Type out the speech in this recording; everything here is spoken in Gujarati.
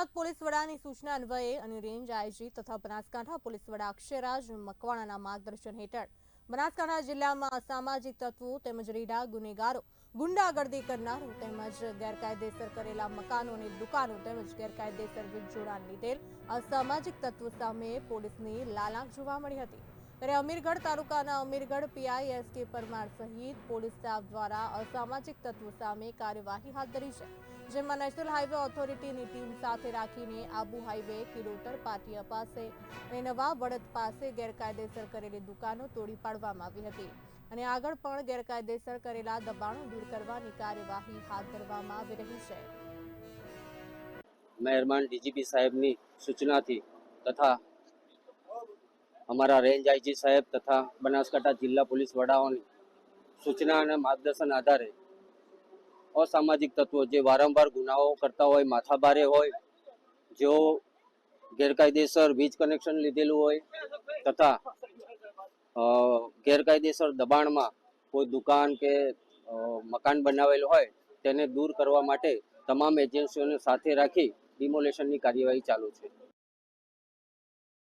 થરાદ પોલીસ વડાની સૂચના અન્વયે અને રેન્જ આઈજી તથા બનાસકાંઠા પોલીસ વડા અક્ષયરાજ મકવાણાના માર્ગદર્શન હેઠળ બનાસકાંઠા જિલ્લામાં અસામાજિક તત્વો તેમજ રીઢા, ગુનેગારો, ગુંડાગર્દી કરનારો તેમજ ગેરકાયદેસર કરેલા મકાનો અને દુકાનો તેમજ ગેરકાયદેસર વીજ જોડાણ લીધેલ અસામાજિક તત્વો સામે પોલીસની લાલાંક જોવા મળી હતી. ત્યારે અમીરગઢ તાલુકાના અમીરગઢ પીઆઈ એસ પરમાર સહિત પોલીસ સ્ટાફ દ્વારા અસામાજિક તત્વો સામે કાર્યવાહી હાથ ધરી છે, જેમાં નેશનલ હાઈવે ઓથોરિટીની ટીમ સાથે રાખીને આબુ હાઈવે કિલોટર પાટિયા પાસે અને નવા બળદ પાસે ગેરકાયદેસર કરેલી દુકાનો તોડી પાડવામાં આવી હતી અને આગળ પણ ગેરકાયદેસર કરેલા દબાણો દૂર કરવાની કાર્યવાહી હાથ ધરવામાં આવી રહી છે. મહેરબાન ડીજીપી સાહેબની સૂચનાથી તથા અમારા રેન્જ આઈજી સાહેબ તથા બનાસકાંઠા જિલ્લા પોલીસ વડાઓની સૂચના અને માર્ગદર્શન આધારે અસામાજિક તત્વો જે વારંવાર ગુનાઓ કરતા હોય, માથાભારે હોય, જેઓ ગેરકાયદેસર વીજ કનેક્શન લીધેલું હોય તથા ગેરકાયદેસર દબાણમાં કોઈ દુકાન કે મકાન બનાવેલું હોય તેને દૂર કરવા માટે તમામ એજન્સીઓને સાથે રાખી ડિમોલેશનની કાર્યવાહી ચાલુ છે.